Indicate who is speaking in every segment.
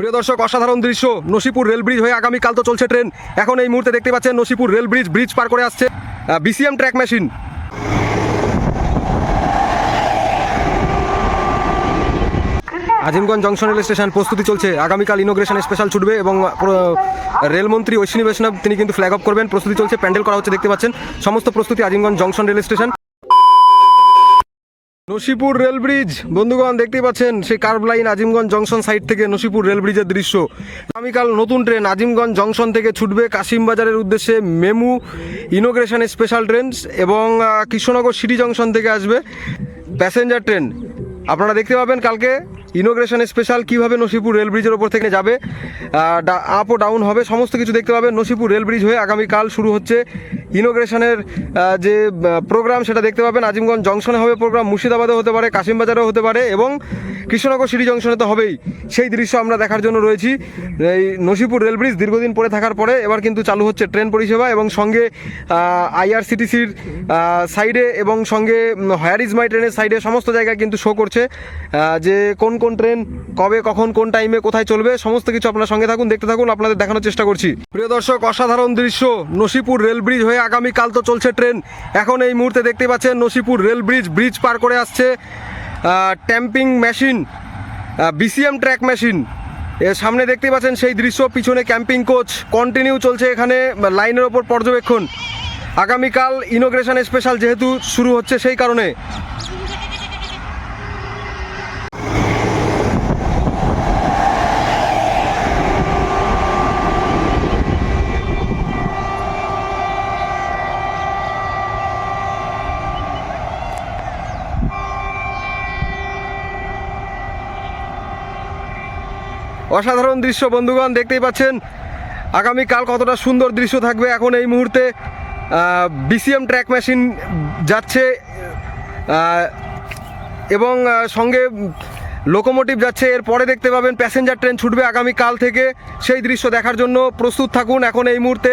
Speaker 1: প্রিয় দর্শক, অসাধারণ দৃশ্য। নসিপুর রেল ব্রিজ হয়ে আগামীকাল তো চলছে ট্রেন। এখন এই মুহূর্তে দেখতে পাচ্ছেন নসিপুর রেল ব্রিজ ব্রিজ পার করে আসছে BCM track machine Azimganj junction rail station প্রস্তুতি চলছে। আগামীকাল ইনোগ্রেশন স্পেশাল ছুটবে এবং রেলমন্ত্রী অশ্বিনী বৈষ্ণব তিনি কিন্তু ফ্ল্যাগ অফ করবেন। প্রস্তুতি চলছে, প্যান্ডেল করা হচ্ছে, দেখতে পাচ্ছেন। সমস্ত প্রস্তুতি Azimganj junction rail station. Nasipur rail bridge. বন্ধুগণ, দেখতেই পাচ্ছেন, সেই curve line Azimganj junction side থেকে নসিপুর রেল ব্রিজের দৃশ্য। আগামীকাল নতুন ট্রেন আজিমগঞ্জ জংশন থেকে ছুটবে কাশিমবাজারের উদ্দেশ্যে মেমু ইনোগ্রেশন স্পেশাল ট্রেন এবং কৃষ্ণনগর সিটি জংশন থেকে আসবে প্যাসেঞ্জার ট্রেন। আপনারা দেখতে পাবেন কালকে ইনোগ্রেশন স্পেশাল কীভাবে নসিপুর রেল ব্রিজের ওপর থেকে যাবে। আপ ও ডাউন হবে, সমস্ত কিছু দেখতে পাবেন নসিপুর রেল ব্রিজ হয়ে আগামীকাল শুরু হচ্ছে ইনোগ্রেশনের যে প্রোগ্রাম সেটা দেখতে পাবেন। আজিমগঞ্জ জংশনে হবে প্রোগ্রাম, মুর্শিদাবাদে হতে পারে, কাশিমবাজারেও হতে পারে এবং কৃষ্ণনগর সিটি জংশনে তো হবেই। সেই দৃশ্য আমরা দেখার জন্য রয়েছি। এই নসিপুর রেল ব্রিজ দীর্ঘদিন পরে থাকার পরে এবার কিন্তু চালু হচ্ছে ট্রেন পরিষেবা এবং সঙ্গে আইআরসিটিসির সাইডে এবং সঙ্গে হায়ার ইজ মাই ট্রেনের সাইডে সমস্ত জায়গায় কিন্তু শো করছে। যে কোন কোন ট্রেন কবে, কখন, কোন টাইমে কোথায় চলবে সমস্ত কিছু আপনার সঙ্গে থাকুন, দেখতে থাকুন, আপনাদের দেখানোর চেষ্টা করছি। প্রিয় দর্শক, অসাধারণ দৃশ্য নসিপুর রেল ব্রিজ হয়ে আগামীকাল তো চলছে ট্রেন। এখন এই মুহূর্তে দেখতে পাচ্ছেন নসিপুর রেল ব্রিজ ব্রিজ পার করে আসছে tamping machine BCM track machine. সামনে দেখতে পাচ্ছেন সেই দৃশ্য, পিছনে ক্যাম্পিং কোচ কন্টিনিউ চলছে এখানে, লাইনের ওপর পর্যবেক্ষণ। আগামীকাল ইনোগ্রেশন স্পেশাল যেহেতু শুরু হচ্ছে সেই কারণে। অসাধারণ দৃশ্য, বন্ধুগণ, দেখতেই পাচ্ছেন। আগামীকাল কতটা সুন্দর দৃশ্য থাকবে এখন এই মুহূর্তে। বিসিএম ট্র্যাক মেশিন যাচ্ছে এবং সঙ্গে লোকোমোটিভ যাচ্ছে। এর পরে দেখতে পাবেন প্যাসেঞ্জার ট্রেন ছুটবে আগামীকাল থেকে। সেই দৃশ্য দেখার জন্য প্রস্তুত থাকুন এখন এই মুহূর্তে।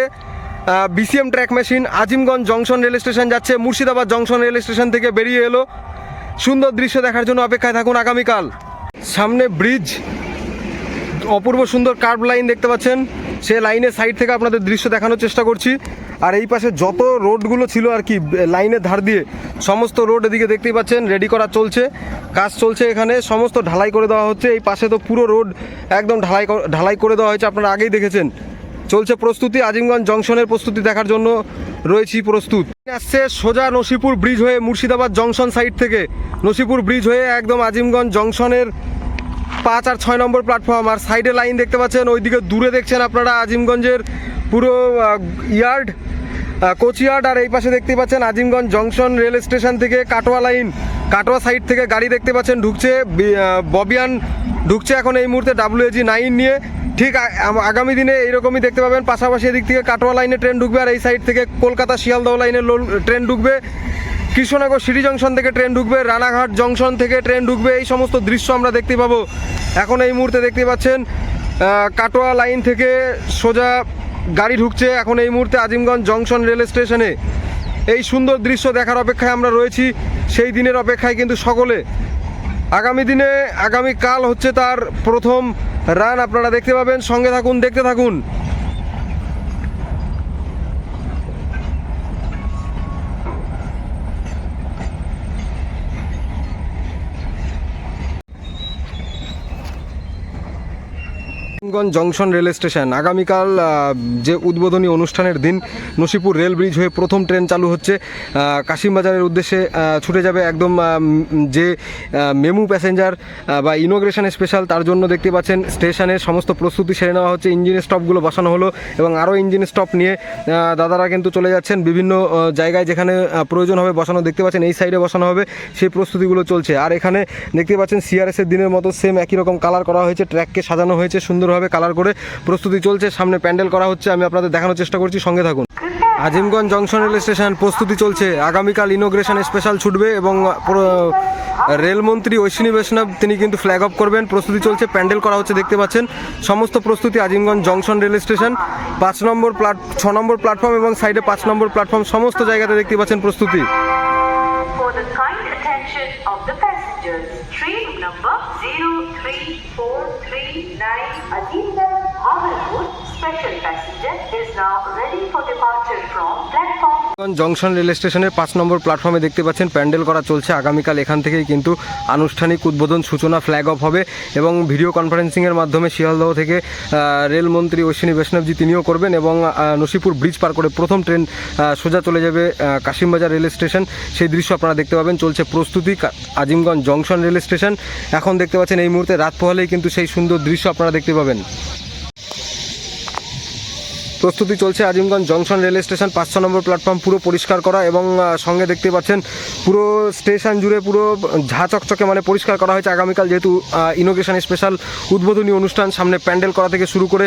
Speaker 1: BCM track machine Azimganj junction rail station যাচ্ছে, মুর্শিদাবাদ জংশন রেল স্টেশন থেকে বেরিয়ে এলো। সুন্দর দৃশ্য দেখার জন্য অপেক্ষায় থাকুন আগামীকাল। সামনে ব্রিজ অপূর্ব সুন্দর কার্ভ লাইন দেখতে পাচ্ছেন। সে লাইনের সাইড থেকে আপনাদের দৃশ্য দেখানোর চেষ্টা করছি। আর এই পাশে যত রোডগুলো ছিল আর কি লাইনের ধার দিয়ে, সমস্ত রোড এদিকে দেখতেই পাচ্ছেন রেডি করা চলছে। কাজ চলছে এখানে, সমস্ত ঢালাই করে দেওয়া হচ্ছে। এই পাশে তো পুরো রোড একদম ঢালাই ঢালাই করে দেওয়া হয়েছে, আপনারা আগেই দেখেছেন। চলছে প্রস্তুতি, আজিমগঞ্জ জংশনের প্রস্তুতি দেখার জন্য রয়েছি প্রস্তুত। আসছে সোজা নসিপুর ব্রিজ হয়ে মুর্শিদাবাদ জংশন সাইড থেকে। নসিপুর ব্রিজ হয়ে একদম আজিমগঞ্জ জংশনের পাঁচ আর ছয় নম্বর প্ল্যাটফর্ম আর সাইডে লাইন দেখতে পাচ্ছেন, ওইদিকে দূরে দেখছেন আপনারা আজিমগঞ্জের পুরো ইয়ার্ড কোচ ইয়ার্ড আর এই পাশে দেখতে পাচ্ছেন আজিমগঞ্জ জংশন রেল স্টেশন থেকে কাটোয়া লাইন কাটোয়া সাইড থেকে গাড়ি দেখতে পাচ্ছেন ঢুকছে ববিয়ান ঢুকছে এখন এই মুহূর্তে ডাব্লিউএজি নাইন নিয়ে। ঠিক আগামী দিনে এইরকমই দেখতে পাবেন, পাশাপাশি এদিক থেকে কাটোয়া লাইনে ট্রেন ঢুকবে, আর এই সাইড থেকে কলকাতা শিয়ালদহ লাইনে ট্রেন ঢুকবে। কৃষ্ণনগর সিটি জংশন থেকে ট্রেন ঢুকবে, রানাঘাট জংশন থেকে ট্রেন ঢুকবে, এই সমস্ত দৃশ্য আমরা দেখতে পাবো। এখন এই মুহূর্তে দেখতে পাচ্ছেন কাটোয়া লাইন থেকে সোজা গাড়ি ঢুকছে। এখন এই মুহূর্তে আজিমগঞ্জ জংশন রেল স্টেশনে এই সুন্দর দৃশ্য দেখার অপেক্ষায় আমরা রয়েছি। সেই দিনের অপেক্ষায় কিন্তু সকলে, আগামী দিনে, আগামী কাল হচ্ছে তার প্রথম রান আপনারা দেখতে পাবেন, সঙ্গে থাকুন, দেখতে থাকুন। Karimganj junction rail station. আগামীকাল যে উদ্বোধনী অনুষ্ঠানের দিন, নসিপুর রেল ব্রিজ হয়ে প্রথম ট্রেন চালু হচ্ছে। কাশিমবাজারের উদ্দেশ্যে ছুটে যাবে একদম যে মেমু প্যাসেঞ্জার বা ইনোগ্রেশন স্পেশাল, তার জন্য দেখতে পাচ্ছেন স্টেশনের সমস্ত প্রস্তুতি সেরে নেওয়া হচ্ছে। ইঞ্জিনের স্টপগুলো বসানো হলো এবং আরও ইঞ্জিন স্টপ নিয়ে দাদারা কিন্তু চলে যাচ্ছেন। বিভিন্ন জায়গায় যেখানে প্রয়োজন হবে বসানো, দেখতে পাচ্ছেন এই সাইডে বসানো হবে, সেই প্রস্তুতিগুলো চলছে। আর এখানে দেখতে পাচ্ছেন সিআরএস এর দিনের মতো সেম একই রকম কালার করা হয়েছে। ট্র্যাককে সাজানো হয়েছে সুন্দরভাবে। কালার করে প্রস্তুতি চলছে। সামনে প্যান্ডেল করা হচ্ছে, আমি আপনাদের দেখানোর চেষ্টা করছি, সঙ্গে থাকুন। আজিমগঞ্জ জংশন রেল স্টেশন প্রস্তুতি চলছে। আগামীকাল ইনোগ্রেশন স্পেশাল ছুটবে এবং রেলমন্ত্রী অশ্বিনী বৈষ্ণব, তিনি কিন্তু ফ্ল্যাগ অফ করবেন। প্রস্তুতি চলছে, প্যান্ডেল করা হচ্ছে, দেখতে পাচ্ছেন। সমস্ত প্রস্তুতি আজিমগঞ্জ জংশন রেল স্টেশন। পাঁচ নম্বর প্লাট, ছ নম্বর প্ল্যাটফর্ম এবং সাইডে পাঁচ নম্বর প্ল্যাটফর্ম সমস্ত জায়গাতে দেখতে পাচ্ছেন প্রস্তুতি।
Speaker 2: 0343 9 Adinda Hoverwood 0343
Speaker 1: জংশন রেল স্টেশনের পাঁচ নম্বর প্ল্যাটফর্মে দেখতে পাচ্ছেন, প্যান্ডেল করা চলছে। আগামীকাল এখান থেকেই কিন্তু আনুষ্ঠানিক উদ্বোধন সূচনা ফ্ল্যাগ অফ হবে এবং ভিডিও কনফারেন্সিংয়ের মাধ্যমে শিয়ালদহ থেকে রেলমন্ত্রী অশ্বিনী বৈষ্ণবজি তিনিও করবেন এবং নসিপুর ব্রিজ পার করে প্রথম ট্রেন সোজা চলে যাবে কাশিমবাজার রেল স্টেশন সেই দৃশ্য আপনারা দেখতে পাবেন, চলছে প্রস্তুতি আজিমগঞ্জ জংশন রেল স্টেশন এখন দেখতে পাচ্ছেন এই মুহূর্তে রাত পোহালেই কিন্তু সেই সুন্দর দৃশ্য আপনারা দেখতে পাবেন। প্রস্তুতি চলছে আজিমগঞ্জ জংশন রেল স্টেশন পাঁচ ছ নম্বর প্ল্যাটফর্ম, পুরো পরিষ্কার করা এবং সঙ্গে দেখতে পাচ্ছেন পুরো স্টেশন জুড়ে পুরো ঝা চকচকে মানে পরিষ্কার করা হয়েছে। আগামীকাল যেহেতু ইনোগ্রেশন স্পেশাল উদ্বোধনী অনুষ্ঠান, সামনে প্যান্ডেল করা থেকে শুরু করে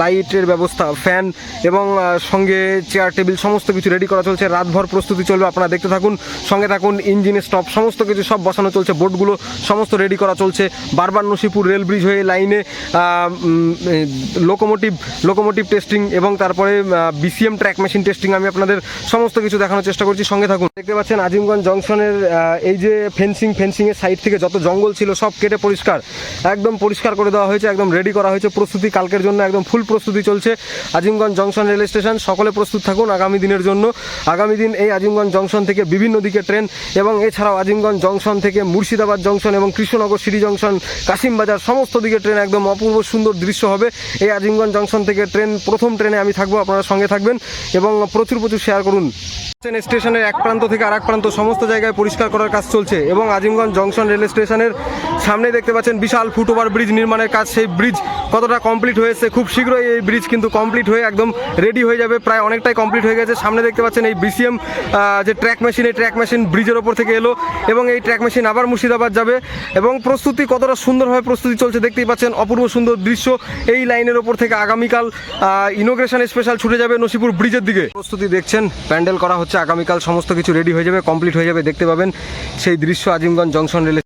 Speaker 1: লাইটের ব্যবস্থা, ফ্যান এবং সঙ্গে চেয়ার টেবিল সমস্ত কিছু রেডি করা চলছে। রাতভর প্রস্তুতি চলবে, আপনারা দেখতে থাকুন। সঙ্গে থাকুন ইঞ্জিনের স্টপ সমস্ত কিছু সব বসানো চলছে। বোর্ডগুলো সমস্ত রেডি করা চলছে। বারবার নসিপুর রেল ব্রিজ হয়ে লাইনে লোকোমোটিভ লোকোমোটিভ টেস্টিং এবং তারপরে বিসিএম ট্র্যাক মেশিন টেস্টিং আমি আপনাদের সমস্ত কিছু দেখানোর চেষ্টা করছি। সঙ্গে থাকুন। দেখতে পাচ্ছেন আজিমগঞ্জ জংশনের এই যে ফেন্সিং ফেন্সিংয়ের সাইড থেকে যত জঙ্গল ছিল সব কেটে পরিষ্কার, একদম পরিষ্কার করে দেওয়া হয়েছে, একদম রেডি করা হয়েছে। প্রস্তুতি কালকের জন্য একদম ফুল প্রস্তুতি চলছে আজিমগঞ্জ জংশন রেল স্টেশন। সকলে প্রস্তুত থাকুন আগামী দিনের জন্য। আগামী দিন এই আজিমগঞ্জ জংশন থেকে বিভিন্ন দিকে ট্রেন এবং এছাড়াও আজিমগঞ্জ জংশন থেকে মুর্শিদাবাদ জংশন এবং কৃষ্ণনগর, সিটি জংশন, কাশিমবাজার, সমস্ত দিকে ট্রেন একদম অপূর্ব সুন্দর দৃশ্য হবে। এই আজিমগঞ্জ জংশন থেকে ট্রেন প্রথম ট্রেনে আমি থাকব আপনারা সঙ্গে থাকবেন এবং প্রচুর প্রচুর শেয়ার করুন। ট্রেন স্টেশনের এক প্রান্ত থেকে আরেক প্রান্ত সমস্ত জায়গায় পরিষ্কার করার কাজ চলছে এবং আজিমগঞ্জ জংশন রেল স্টেশনের সামনে দেখতে পাচ্ছেন বিশাল ফুটওভার ব্রিজ নির্মাণের কাজ। সেই ব্রিজ কতটা কমপ্লিট হয়েছে? খুব শীঘ্রই এই ব্রিজ কিন্তু কমপ্লিট হয়ে একদম রেডি হয়ে যাবে। প্রায় অনেকটাই কমপ্লিট হয়ে গেছে। সামনে দেখতে পাচ্ছেন এই বিসিএম যে ট্র্যাক মেশিন এই ট্র্যাক মেশিন ব্রিজের ওপর থেকে এলো এবং এই ট্র্যাক মেশিন আবার মুর্শিদাবাদ যাবে এবং প্রস্তুতি কতটা সুন্দরভাবে প্রস্তুতি চলছে দেখতেই পাচ্ছেন। অপূর্ব সুন্দর দৃশ্য এই লাইনের ওপর থেকে আগামীকাল ইনোগ্রেশন স্পেশাল ছুটে যাবে নসিপুর ব্রিজের দিকে। প্রস্তুতি দেখছেন, প্যান্ডেল করা হচ্ছে আগামীকাল সমস্ত কিছু রেডি হয়ে যাবে কমপ্লিট হয়ে যাবে। দেখতে পাবেন সেই দৃশ্য আজিমগঞ্জ জংশন রেলে